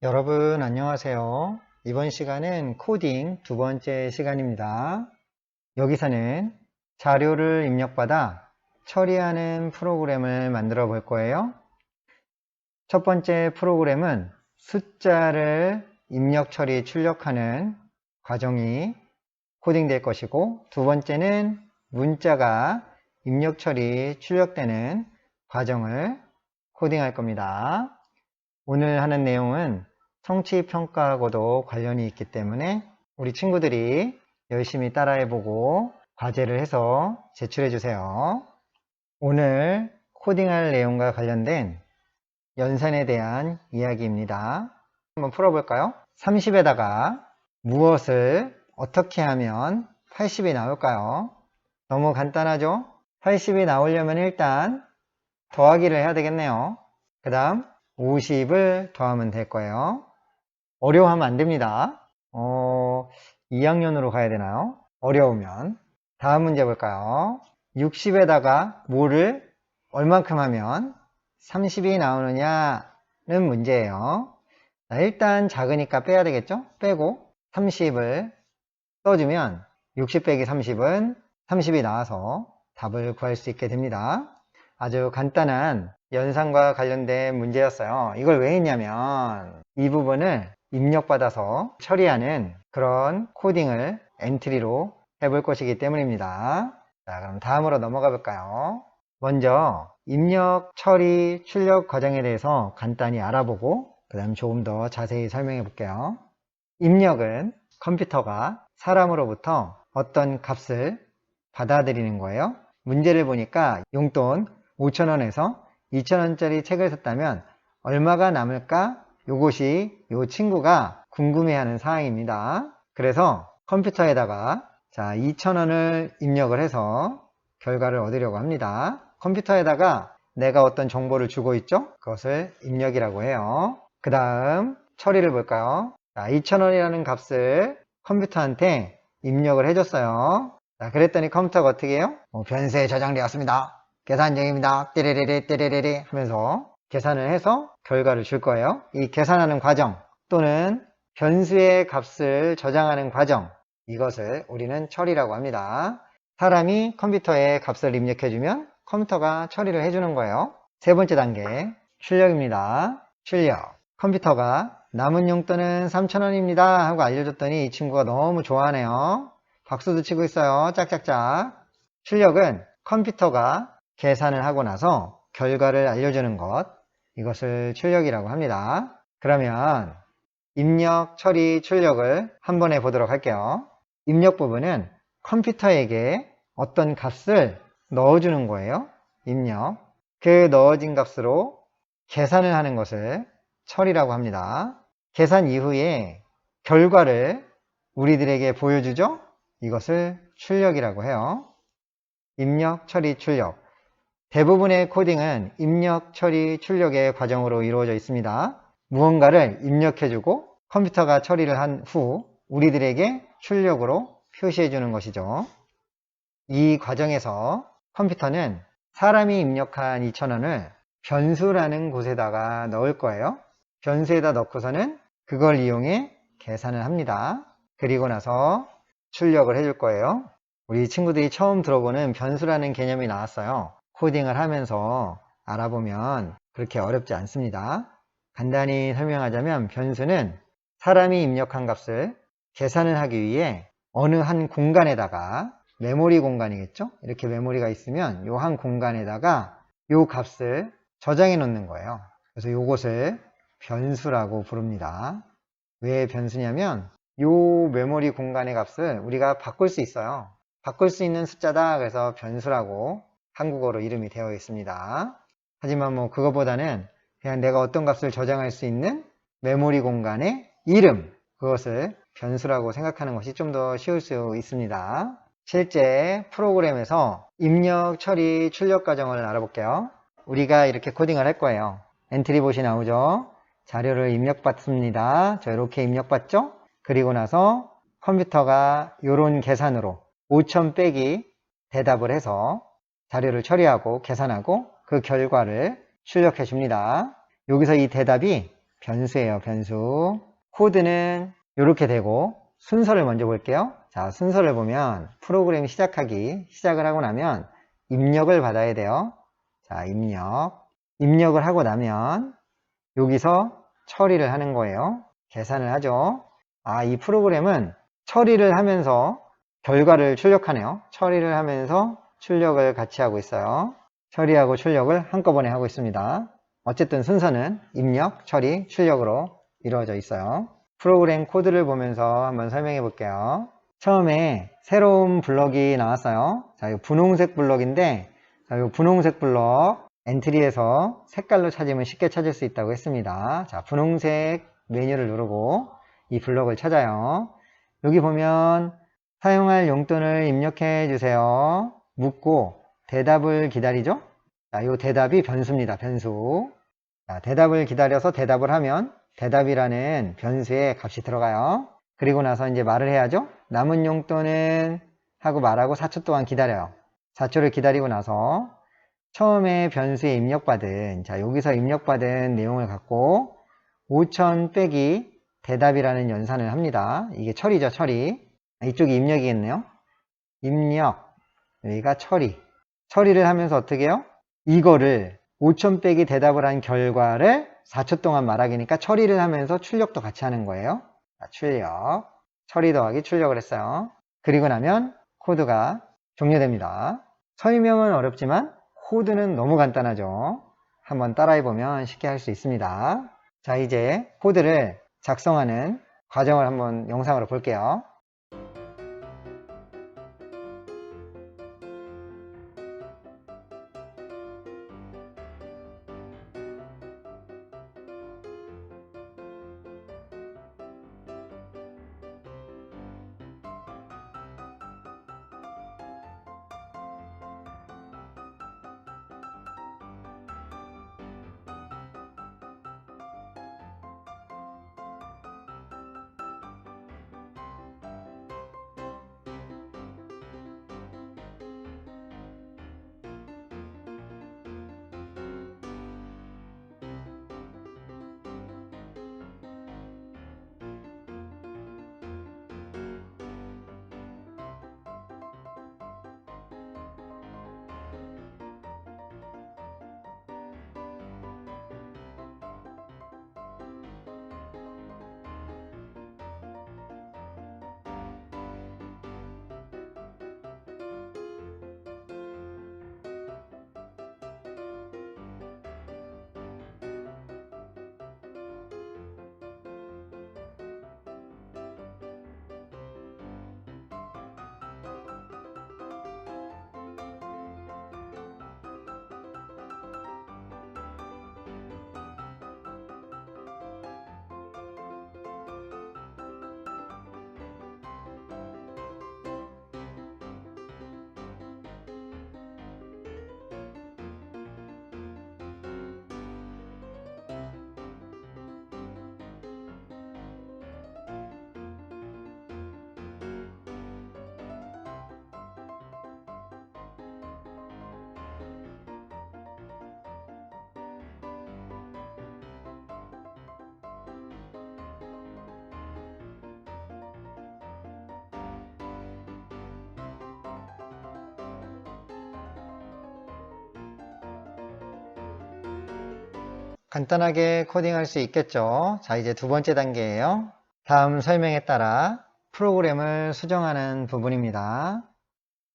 여러분 안녕하세요. 이번 시간은 코딩 두 번째 시간입니다. 여기서는 자료를 입력받아 처리하는 프로그램을 만들어 볼 거예요. 첫 번째 프로그램은 숫자를 입력 처리 출력하는 과정이 코딩될 것이고 두 번째는 문자가 입력 처리 출력되는 과정을 코딩할 겁니다. 오늘 하는 내용은 성취 평가하고도 관련이 있기 때문에 우리 친구들이 열심히 따라해보고 과제를 해서 제출해 주세요. 오늘 코딩할 내용과 관련된 연산에 대한 이야기입니다. 한번 풀어볼까요? 30에다가 무엇을 어떻게 하면 80이 나올까요? 너무 간단하죠? 80이 나오려면 일단 더하기를 해야 되겠네요. 그 다음 50을 더하면 될 거예요. 어려워하면 안 됩니다. 어, 2학년으로 가야 되나요? 어려우면. 다음 문제 볼까요? 60에다가 뭐를 얼만큼 하면 30이 나오느냐는 문제예요. 자, 일단 작으니까 빼야 되겠죠? 빼고 30을 써주면 60 빼기 30은 30이 나와서 답을 구할 수 있게 됩니다. 아주 간단한 연산과 관련된 문제였어요. 이걸 왜 했냐면 이 부분을 입력받아서 처리하는 그런 코딩을 엔트리로 해볼 것이기 때문입니다. 자, 그럼 다음으로 넘어가 볼까요? 먼저 입력, 처리, 출력 과정에 대해서 간단히 알아보고 그 다음 조금 더 자세히 설명해 볼게요. 입력은 컴퓨터가 사람으로부터 어떤 값을 받아들이는 거예요. 문제를 보니까 용돈 5천원에서 2천원짜리 책을 샀다면 얼마가 남을까? 요것이 요 친구가 궁금해하는 사항입니다. 그래서 컴퓨터에다가 자 2천원을 입력을 해서 결과를 얻으려고 합니다. 컴퓨터에다가 내가 어떤 정보를 주고 있죠? 그것을 입력이라고 해요. 그 다음 처리를 볼까요? 자 2천원이라는 값을 컴퓨터한테 입력을 해줬어요. 자, 그랬더니 컴퓨터가 어떻게 해요? 어, 변수에 저장되었습니다. 계산 중입니다. 띠리리리 띠리리리 하면서 계산을 해서 결과를 줄 거예요. 이 계산하는 과정 또는 변수의 값을 저장하는 과정 이것을 우리는 처리라고 합니다. 사람이 컴퓨터에 값을 입력해주면 컴퓨터가 처리를 해주는 거예요. 세 번째 단계 출력입니다. 출력 컴퓨터가 남은 용돈은 3,000원입니다 하고 알려줬더니 이 친구가 너무 좋아하네요. 박수도 치고 있어요. 짝짝짝. 출력은 컴퓨터가 계산을 하고 나서 결과를 알려주는 것. 이것을 출력이라고 합니다. 그러면 입력, 처리, 출력을 한 번에 보도록 할게요. 입력 부분은 컴퓨터에게 어떤 값을 넣어주는 거예요. 입력. 그 넣어진 값으로 계산을 하는 것을 처리라고 합니다. 계산 이후에 결과를 우리들에게 보여주죠? 이것을 출력이라고 해요. 입력, 처리, 출력. 대부분의 코딩은 입력, 처리, 출력의 과정으로 이루어져 있습니다. 무언가를 입력해주고 컴퓨터가 처리를 한 후 우리들에게 출력으로 표시해 주는 것이죠. 이 과정에서 컴퓨터는 사람이 입력한 2,000원을 변수라는 곳에다가 넣을 거예요. 변수에다 넣고서는 그걸 이용해 계산을 합니다. 그리고 나서 출력을 해줄 거예요. 우리 친구들이 처음 들어보는 변수라는 개념이 나왔어요. 코딩을 하면서 알아보면 그렇게 어렵지 않습니다. 간단히 설명하자면 변수는 사람이 입력한 값을 계산을 하기 위해 어느 한 공간에다가 메모리 공간이겠죠? 이렇게 메모리가 있으면 이 한 공간에다가 이 값을 저장해 놓는 거예요. 그래서 이것을 변수라고 부릅니다. 왜 변수냐면 이 메모리 공간의 값을 우리가 바꿀 수 있어요. 바꿀 수 있는 숫자다. 그래서 변수라고 한국어로 이름이 되어 있습니다. 하지만 뭐 그거보다는 그냥 내가 어떤 값을 저장할 수 있는 메모리 공간의 이름 그것을 변수라고 생각하는 것이 좀 더 쉬울 수 있습니다. 실제 프로그램에서 입력, 처리, 출력 과정을 알아볼게요. 우리가 이렇게 코딩을 할 거예요. 엔트리봇이 나오죠. 자료를 입력받습니다. 저 이렇게 입력받죠? 그리고 나서 컴퓨터가 이런 계산으로 5천 빼기 대답을 해서 자료를 처리하고 계산하고 그 결과를 출력해 줍니다. 여기서 이 대답이 변수예요, 변수. 코드는 이렇게 되고 순서를 먼저 볼게요. 자, 순서를 보면 프로그램 시작하기 시작을 하고 나면 입력을 받아야 돼요. 자, 입력. 입력을 하고 나면 여기서 처리를 하는 거예요. 계산을 하죠. 아, 이 프로그램은 처리를 하면서 결과를 출력하네요. 처리를 하면서 출력을 같이 하고 있어요. 처리하고 출력을 한꺼번에 하고 있습니다. 어쨌든 순서는 입력, 처리, 출력으로 이루어져 있어요. 프로그램 코드를 보면서 한번 설명해 볼게요. 처음에 새로운 블럭이 나왔어요. 자, 이 분홍색 블럭인데, 자, 이 분홍색 블럭 엔트리에서 색깔로 찾으면 쉽게 찾을 수 있다고 했습니다. 자, 분홍색 메뉴를 누르고 이 블럭을 찾아요. 여기 보면 사용할 용돈을 입력해 주세요. 묻고 대답을 기다리죠? 자, 이 대답이 변수입니다. 변수. 자, 대답을 기다려서 대답을 하면 대답이라는 변수에 값이 들어가요. 그리고 나서 이제 말을 해야죠. 남은 용돈은 하고 말하고 4초 동안 기다려요. 4초를 기다리고 나서 처음에 변수에 입력받은 자 여기서 입력받은 내용을 갖고 5천 빼기 대답이라는 연산을 합니다. 이게 처리죠, 처리. 이쪽이 입력이겠네요. 입력. 여기가 처리. 처리를 하면서 어떻게 해요? 이거를 5천 빼기 대답을 한 결과를 4초 동안 말하기니까 처리를 하면서 출력도 같이 하는 거예요. 자, 출력. 처리 더하기 출력을 했어요. 그리고 나면 코드가 종료됩니다. 설명은 어렵지만 코드는 너무 간단하죠. 한번 따라해보면 쉽게 할 수 있습니다. 자, 이제 코드를 작성하는 과정을 한번 영상으로 볼게요. 간단하게 코딩할 수 있겠죠. 자, 이제 두 번째 단계예요. 다음 설명에 따라 프로그램을 수정하는 부분입니다.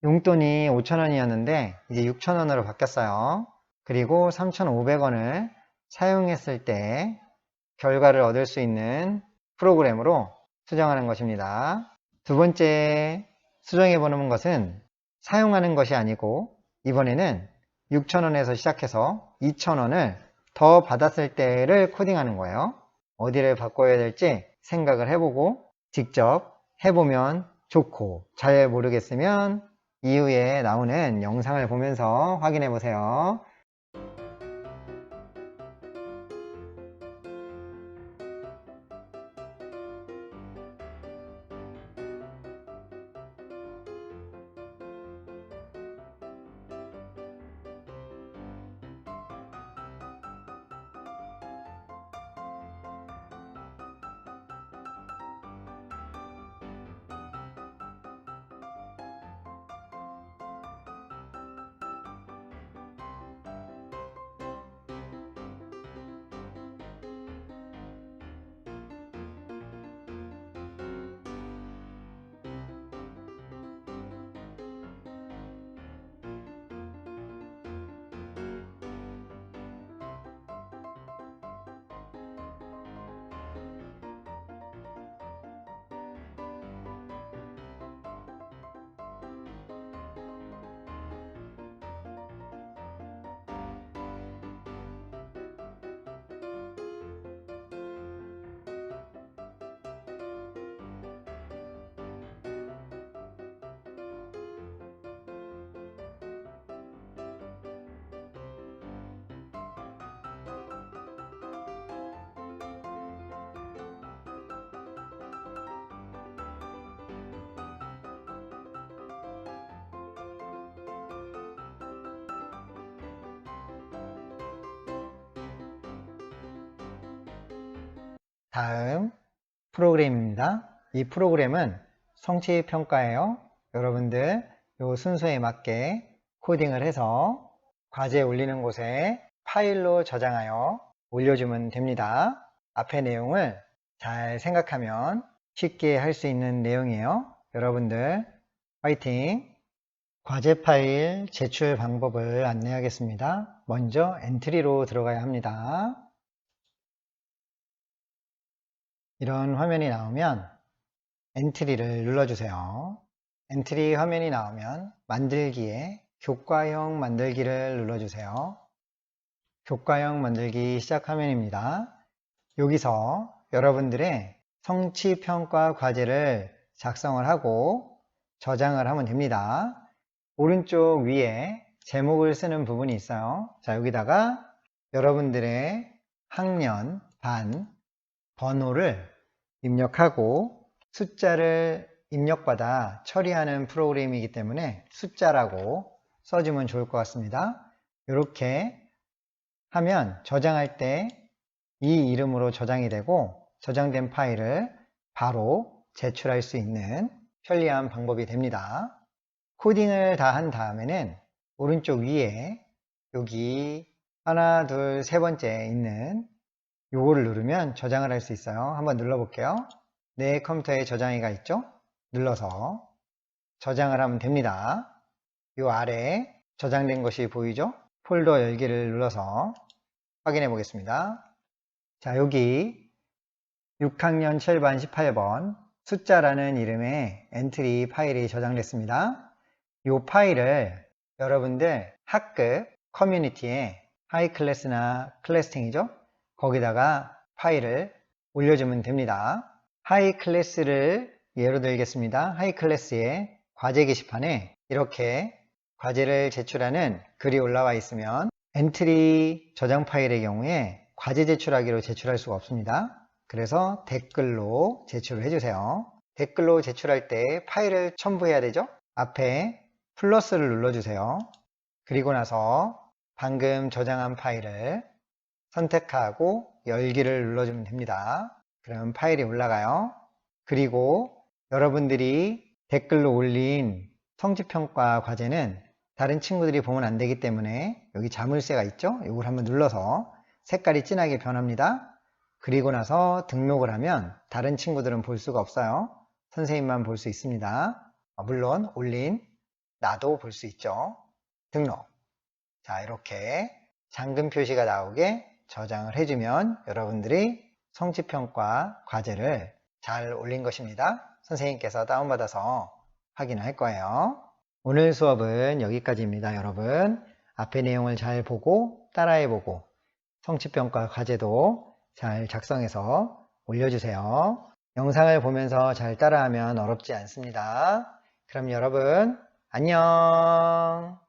용돈이 5,000원이었는데 이제 6,000원으로 바뀌었어요. 그리고 3,500원을 사용했을 때 결과를 얻을 수 있는 프로그램으로 수정하는 것입니다. 두 번째 수정해 보는 것은 사용하는 것이 아니고 이번에는 6,000원에서 시작해서 2,000원을 더 받았을 때를 코딩하는 거예요. 어디를 바꿔야 될지 생각을 해보고 직접 해보면 좋고 잘 모르겠으면 이후에 나오는 영상을 보면서 확인해 보세요. 다음 프로그램입니다. 이 프로그램은 성취 평가예요. 여러분들 이 순서에 맞게 코딩을 해서 과제 올리는 곳에 파일로 저장하여 올려주면 됩니다. 앞의 내용을 잘 생각하면 쉽게 할 수 있는 내용이에요. 여러분들 화이팅! 과제 파일 제출 방법을 안내하겠습니다. 먼저 엔트리로 들어가야 합니다. 이런 화면이 나오면 엔트리를 눌러주세요. 엔트리 화면이 나오면 만들기에 교과형 만들기를 눌러주세요. 교과형 만들기 시작 화면입니다. 여기서 여러분들의 성취평가 과제를 작성을 하고 저장을 하면 됩니다. 오른쪽 위에 제목을 쓰는 부분이 있어요. 자, 여기다가 여러분들의 학년, 반, 번호를 입력하고 숫자를 입력받아 처리하는 프로그램이기 때문에 숫자라고 써주면 좋을 것 같습니다. 이렇게 하면 저장할 때 이 이름으로 저장이 되고 저장된 파일을 바로 제출할 수 있는 편리한 방법이 됩니다. 코딩을 다 한 다음에는 오른쪽 위에 여기 하나, 둘, 세 번째 있는 요거를 누르면 저장을 할 수 있어요. 한번 눌러볼게요. 내 컴퓨터에 저장이가 있죠? 눌러서 저장을 하면 됩니다. 요 아래 저장된 것이 보이죠? 폴더 열기를 눌러서 확인해 보겠습니다. 자, 여기 6학년 7반 18번 숫자라는 이름의 엔트리 파일이 저장됐습니다. 이 파일을 여러분들 학급 커뮤니티에 하이 클래스나 클래스팅이죠? 거기다가 파일을 올려주면 됩니다. 하이 클래스를 예로 들겠습니다. 하이 클래스의 과제 게시판에 이렇게 과제를 제출하는 글이 올라와 있으면 엔트리 저장 파일의 경우에 과제 제출하기로 제출할 수가 없습니다. 그래서 댓글로 제출을 해주세요. 댓글로 제출할 때 파일을 첨부해야 되죠? 앞에 플러스를 눌러주세요. 그리고 나서 방금 저장한 파일을 선택하고 열기를 눌러주면 됩니다. 그럼 파일이 올라가요. 그리고 여러분들이 댓글로 올린 성취평가 과제는 다른 친구들이 보면 안 되기 때문에 여기 자물쇠가 있죠? 이걸 한번 눌러서 색깔이 진하게 변합니다. 그리고 나서 등록을 하면 다른 친구들은 볼 수가 없어요. 선생님만 볼 수 있습니다. 아, 물론 올린 나도 볼 수 있죠. 등록. 자, 이렇게 잠금 표시가 나오게 저장을 해주면 여러분들이 성취평가 과제를 잘 올린 것입니다. 선생님께서 다운받아서 확인할 거예요. 오늘 수업은 여기까지입니다, 여러분. 앞의 내용을 잘 보고 따라해보고 성취평가 과제도 잘 작성해서 올려주세요. 영상을 보면서 잘 따라하면 어렵지 않습니다. 그럼 여러분, 안녕!